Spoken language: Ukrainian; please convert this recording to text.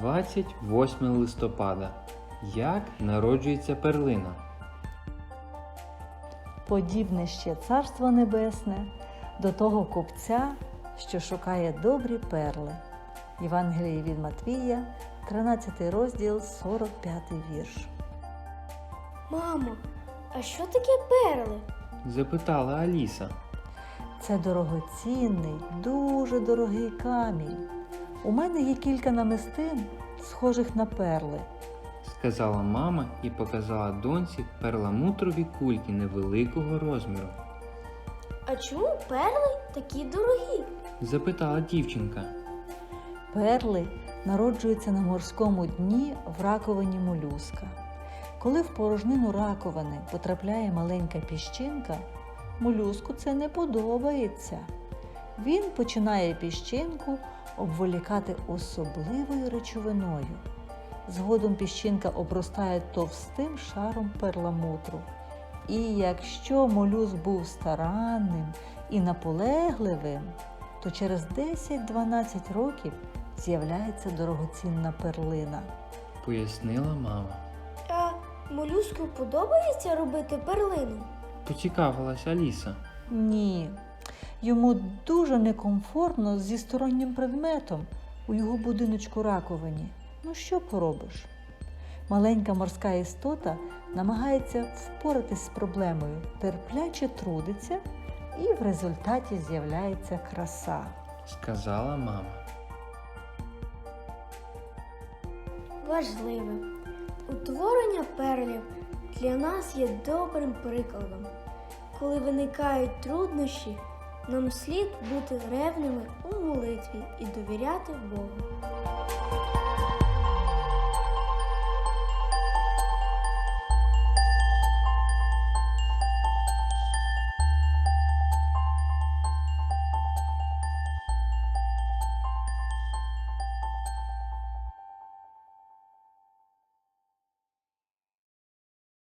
28 листопада. Як народжується перлина? Подібне ще царство небесне до того купця, що шукає добрі перли. Євангеліє від Матвія, 13 розділ, 45 вірш. Мамо, а що таке перли? запитала Аліса. Це дорогоцінний, дуже дорогий камінь. У мене є кілька намистин, схожих на перли. сказала мама і показала доньці перламутрові кульки невеликого розміру. А чому перли такі дорогі? Запитала дівчинка. Перли народжуються на морському дні в раковині молюска. Коли в порожнину раковини потрапляє маленька піщинка, молюску це не подобається. Він починає піщинку обволікати особливою речовиною. Згодом піщинка обростає товстим шаром перламутру. І якщо молюск був старанним і наполегливим, то через 10-12 років з'являється дорогоцінна перлина. Пояснила мама. А молюску подобається робити перлину? Поцікавилась Аліса. Ні, йому дуже некомфортно зі стороннім предметом у його будиночку раковині. Ну що поробиш? Маленька морська істота намагається впоратись з проблемою, терпляче трудиться, і в результаті з'являється краса. Сказала мама. Важливе. Утворення перлів для нас є добрим прикладом. Коли виникають труднощі, нам слід бути ревними у молитві і довіряти Богу.